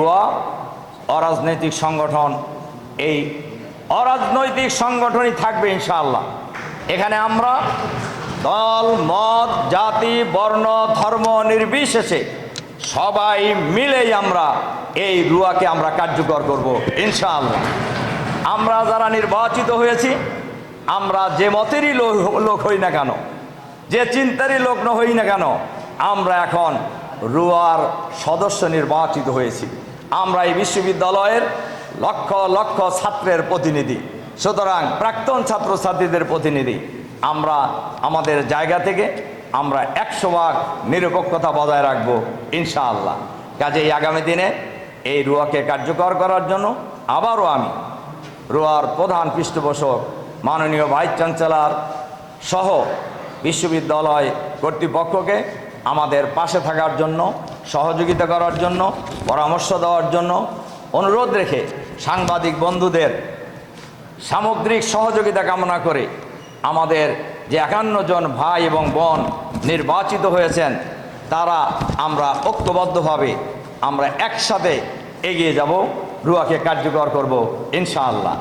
রুয়া অরাজনৈতিক সংগঠন, এই অরাজনৈতিক সংগঠনই থাকবে ইনশাআল্লাহ। এখানে আমরা দল, মত, জাতি, বর্ণ, ধর্ম নির্বিশেষে সবাই মিলেই আমরা এই রুয়াকে আমরা কার্যকর করব ইনশাআল্লাহ। আমরা যারা নির্বাচিত হয়েছি, আমরা যে মতেরই লোক হই না কেন, যে চিন্তারই লোক না হই না কেন, আমরা এখন রুয়ার সদস্য নির্বাচিত হয়েছি। আমরা এই বিশ্ববিদ্যালয়ের লক্ষ লক্ষ ছাত্রের প্রতিনিধি। সুতরাং প্রাক্তন ছাত্রছাত্রীদের প্রতিনিধি, আমরা আমাদের জায়গা থেকে আমরা একশো ভাগ নিরপেক্ষতা বজায় রাখব, ইনশাআল্লাহ। কাজেই আগামী দিনে এই রুয়াকে কার্যকর করার জন্য আবারও আমি রুয়ার প্রধান পৃষ্ঠপোষক, মাননীয় ভাইস চ্যান্সেলর সহ বিশ্ববিদ্যালয় কর্তৃপক্ষকে আমাদের পাশে থাকার জন্য সহযোগিতা করার জন্য, পরামর্শ দেওয়ার জন্য অনুরোধ রেখে সাংবাদিক বন্ধুদের সামগ্রিক সহযোগিতা কামনা করে আমাদের যে একান্ন জন ভাই এবং বোন নির্বাচিত হয়েছেন, তারা আমরা ঐক্যবদ্ধভাবে আমরা একসাথে এগিয়ে যাব, রুয়াকে কার্যকর করব, ইনশাআল্লাহ।